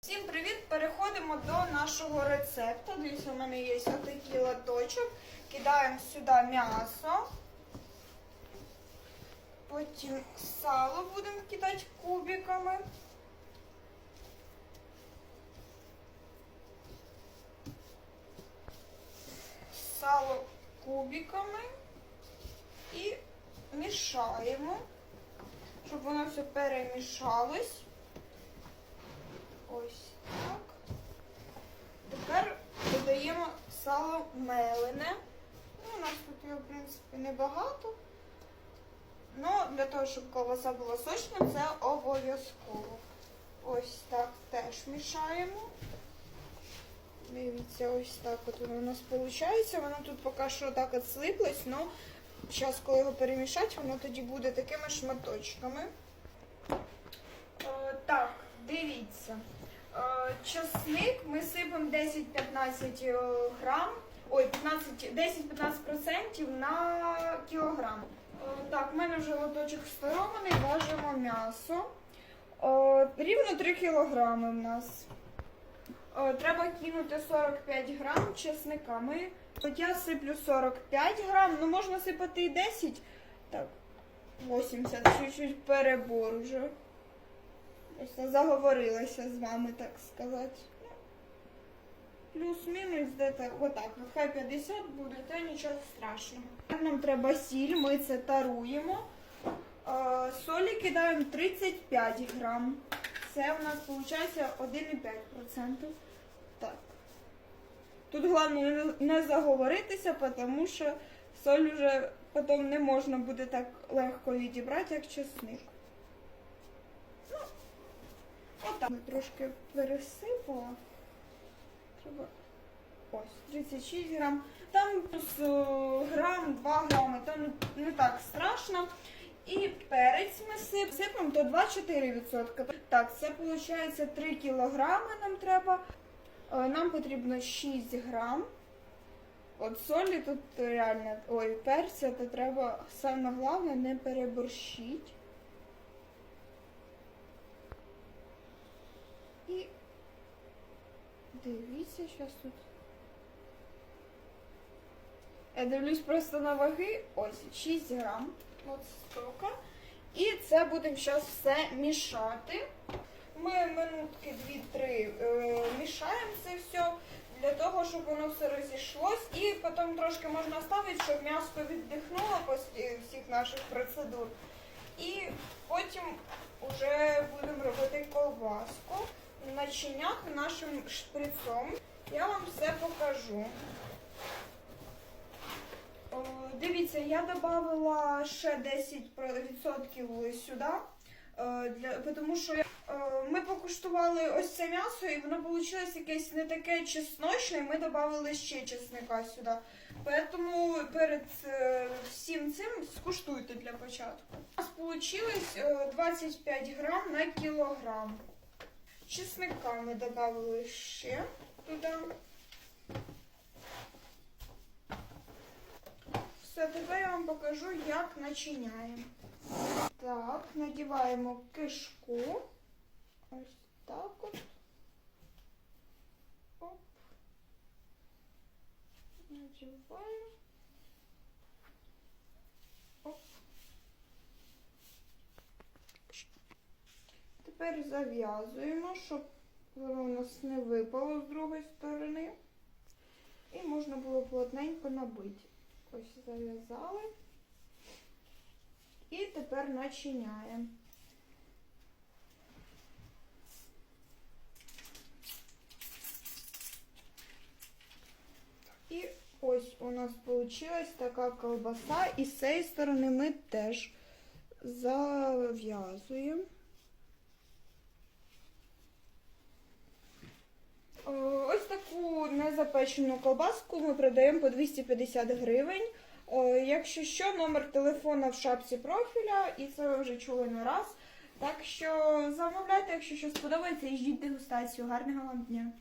Всім привіт! Переходимо до нашого рецепту. Дивіться, у мене є отакий латочок. Кидаємо сюди м'ясо. Потім сало будемо кидати кубиками. Сало кубиками і мішаємо, щоб воно все перемішалось. Ось так. Тепер додаємо сало мелене. Ну, у нас тут його, в принципі, небагато. Ну, для того, щоб ковбаса була сочна, це обов'язково. Ось так теж мішаємо. Дивіться, ось так от воно у нас виходить. Воно тут поки що так от слиплось, але зараз, коли його перемішати, воно тоді буде такими шматочками. Е, так, дивіться. Е, Часник ми сипемо 10-15 грам, ой, 15, 10-15% на кілограм. Е, Так, в мене вже лоточок старований, важимо м'ясо. Е, Рівно 3 кілограми в нас. Е, Треба кинути 45 грам чесника. Ми, от я сиплю 45 грам, ну можна сипати і 10. Так, 80, чуть-чуть перебор уже. Просто заговорилася з вами, так сказати. Ну, Плюс-мінус де-то отак. Хай 50 буде, та нічого страшного. Нам треба сіль, ми це таруємо. Е, Солі кидаємо 35 грам. Це у нас виходить 1,5%. Так. Тут головне не- не заговоритися, тому що соль вже потім не можна буде так легко відібрати, як чесник. Отак. Трошки пересипала. Треба. Ось, 36 грам. Там плюс е, грам, 2 грами, то не, не так страшно. І перець ми сип, сипемо до 2-4%. Так, це виходить 3 кілограми нам треба. Е, Нам потрібно 6 грам. От солі тут реально, ой, перця, то треба саме головне не переборщити. І дивіться, зараз тут. Я дивлюсь просто на ваги. Ось 6 грам. От столько. І це будемо зараз все мішати. Ми минутки 2-3 е, мішаємо це все для того, щоб воно все розійшлось. І потім трошки можна ставити, щоб м'ясо віддихнуло після всіх наших процедур. І потім вже будемо робити ковбаску, начиняти нашим шприцом. Я вам все покажу. Дивіться, я додала ще 10% сюди. е, Для, тому що е, ми покуштували ось це м'ясо, і воно вийшло якесь не таке чесночне, і ми додали ще чесника сюди. Тому перед е, всім цим скуштуйте для початку. У нас вийшло 25 грам на кілограм. Чесника ми додали ще туди. Все, тепер я вам покажу, як начиняємо. Так, надіваємо кишку. Ось так от. Оп. Надіваємо. Тепер зав'язуємо, щоб воно у нас не випало з другої сторони. І можна було плотненько набити. Ось зав'язали. І тепер начиняємо. І ось у нас вийшла така колбаса, і з цієї сторони ми теж зав'язуємо. Е, Ось незапечену колбаску ми продаємо по 250 гривень. Е, Якщо що, номер телефона в шапці профіля, і це ви вже чули не раз. Так що замовляйте, якщо щось сподобається, і ждіть дегустацію. Гарного вам дня!